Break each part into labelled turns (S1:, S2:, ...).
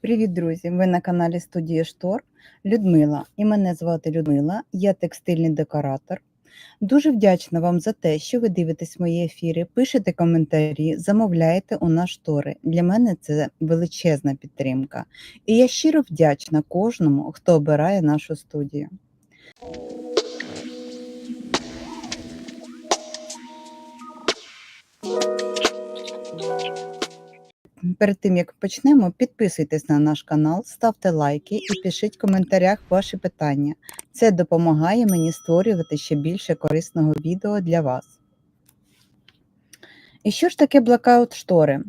S1: Привіт, друзі! Ви на каналі студії Штор Людмила. І мене звати Людмила, я текстильний декоратор. Дуже вдячна вам за те, що ви дивитесь мої ефіри, пишете коментарі, замовляєте у нас штори. Для мене це величезна підтримка. І я щиро вдячна кожному, хто обирає нашу студію. Перед тим як почнемо, підписуйтесь на наш канал, ставте лайки і пишіть в коментарях ваші питання. Це допомагає мені створювати ще більше корисного відео для вас. І що ж таке блекаут штори?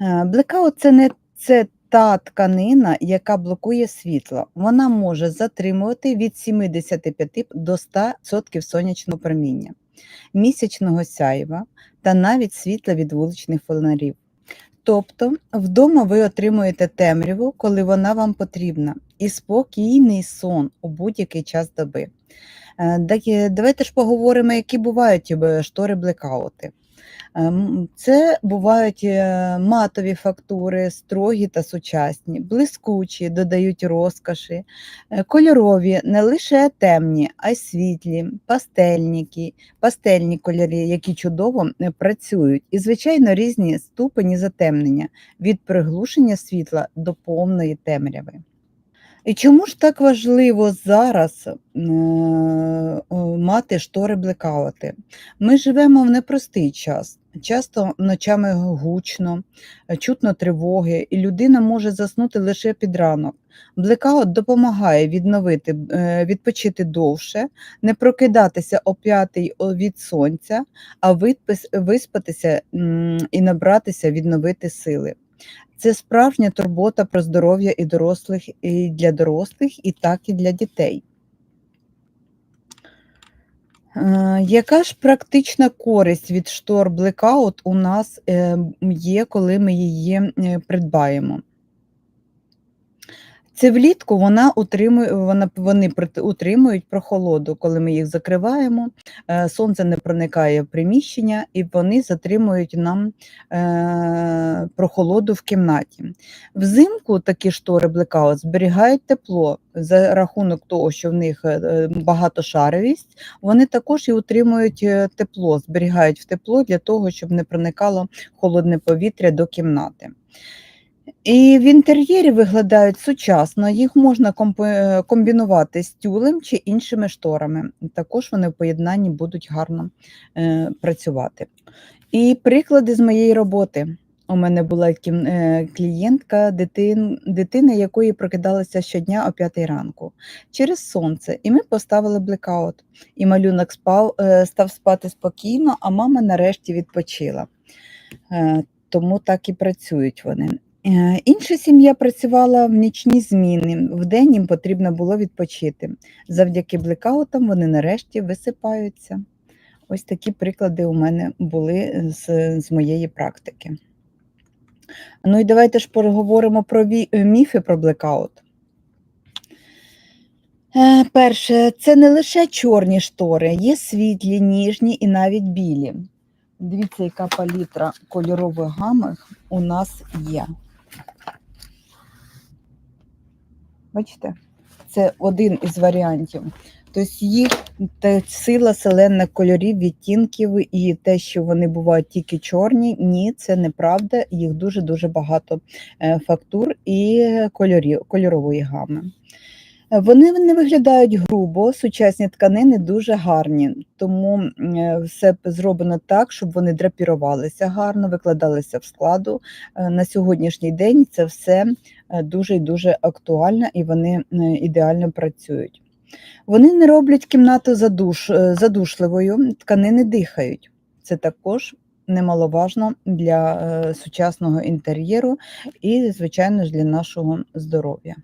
S1: Е, Блекаут це не це та тканина, яка блокує світло. Вона може затримувати від 75 до 100% сонячного проміння, місячного сяйва та навіть світла від вуличних фонарів. Тобто вдома ви отримуєте темряву, коли вона вам потрібна, і спокійний сон у будь-який час доби. Е, Давайте ж поговоримо, які бувають е, штори блекаути. Ем, Це бувають е, матові фактури, строгі та сучасні, блискучі, додають розкоші, е, кольорові, не лише темні, а й світлі, пастельніки, пастельні кольори, які чудово е, працюють, і, звичайно, різні ступені затемнення. Від приглушення світла до повної темряви. І чому ж так важливо зараз е, мати штори блекаути? Ми живемо в непростий час. Часто ночами гучно, чутно тривоги, і людина може заснути лише під ранок. Блекаут допомагає відновити, е, відпочити довше, не прокидатися о п'ятий від сонця, а виспатися і набратися, відновити сили. Це справжня турбота про здоров'я і дорослих і для дорослих, і так і для дітей. Е, Яка ж практична користь від штор Blackout у нас е, є, коли ми її е, придбаємо? Це влітку вона утримує, вона, вони утримують прохолоду, коли ми їх закриваємо, е, сонце не проникає в приміщення і вони затримують нам е, прохолоду в кімнаті. Взимку такі штори Blackout зберігають тепло за рахунок того, що в них е, багатошаровість, вони також і утримують тепло, зберігають в тепло для того, щоб не проникало холодне повітря до кімнати. І в інтер'єрі виглядають сучасно, їх можна е, комбінувати з тюлем чи іншими шторами. Також вони в поєднанні будуть гарно е, працювати. І приклади з моєї роботи. У мене була е, клієнтка, дитин, дитина якої прокидалася щодня о 5 ранку через сонце, і ми поставили блекаут. І малюнок спав, е, став спати спокійно, а мама нарешті відпочила. Тому так і працюють вони. Е, Інша сім'я працювала в нічні зміни. Вдень їм потрібно було відпочити. Завдяки блекаутам вони нарешті висипаються. Ось такі приклади у мене були з, з моєї практики. Ну і давайте ж поговоримо про е, міфи про блекаут. Е, Перше, це не лише чорні штори, є світлі, ніжні і навіть білі. Дивіться, яка палітра кольорових гами у нас є. Бачите, це один із варіантів. Тобто їх сила селена кольорів, відтінків і те, що вони бувають тільки чорні, ні, це неправда. Їх дуже-дуже багато е, фактур і кольорів, кольорової гами. Вони не виглядають грубо, сучасні тканини дуже гарні, тому е, все зроблено так, щоб вони драпірувалися гарно, викладалися в складу. Е, На сьогоднішній день це все е, дуже і дуже актуально і вони ідеально працюють. Вони не роблять кімнату задуш, задушливою, тканини дихають. Це також немаловажно для сучасного інтер'єру і, звичайно ж, для нашого здоров'я.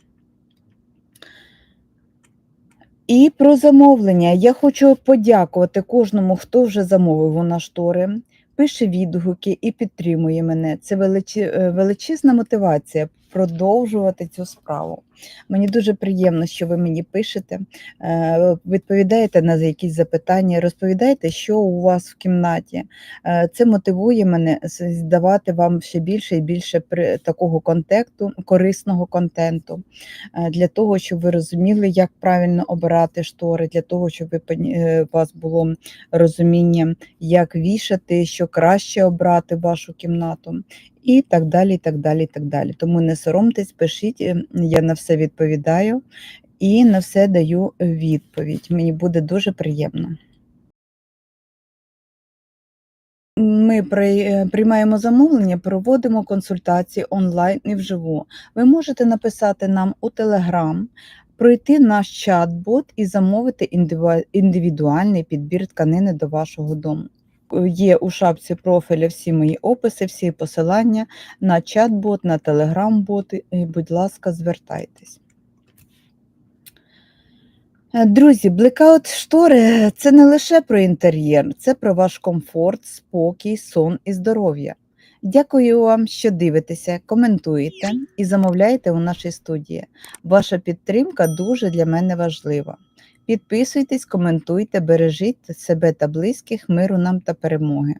S1: І про замовлення. Я хочу подякувати кожному, хто вже замовив у нас штори, пише відгуки і підтримує мене. Це е, величезна мотивація продовжувати цю справу. Мені дуже приємно, що ви мені пишете, е, відповідаєте на якісь запитання, розповідаєте, що у вас в кімнаті. Е, Це мотивує мене з- давати вам ще більше і більше такого контенту, корисного контенту, е, для того, щоб ви розуміли, як правильно обирати штори, для того, щоб у вас було розуміння, як вішати, що краще обрати вашу кімнату, і так далі. і так далі, і так далі. Тому не соромтесь, пишіть, е, я на все відповідаю і на все даю відповідь. Мені буде дуже приємно. Ми е, приймаємо замовлення, проводимо консультації онлайн і вживу. Ви можете написати нам у Telegram, пройти наш чат-бот і замовити індивідуальний підбір тканини до вашого дому. Є у шапці профіля всі мої описи, всі посилання на чат-бот, на. І, Будь ласка, звертайтесь. Е, Друзі, блекаут штори це не лише про інтер'єр, це про ваш комфорт, спокій, сон і здоров'я. Дякую вам, що дивитеся, коментуєте і замовляєте у нашій студії. Ваша підтримка дуже для мене важлива. Підписуйтесь, коментуйте, бережіть себе та близьких, миру нам та перемоги.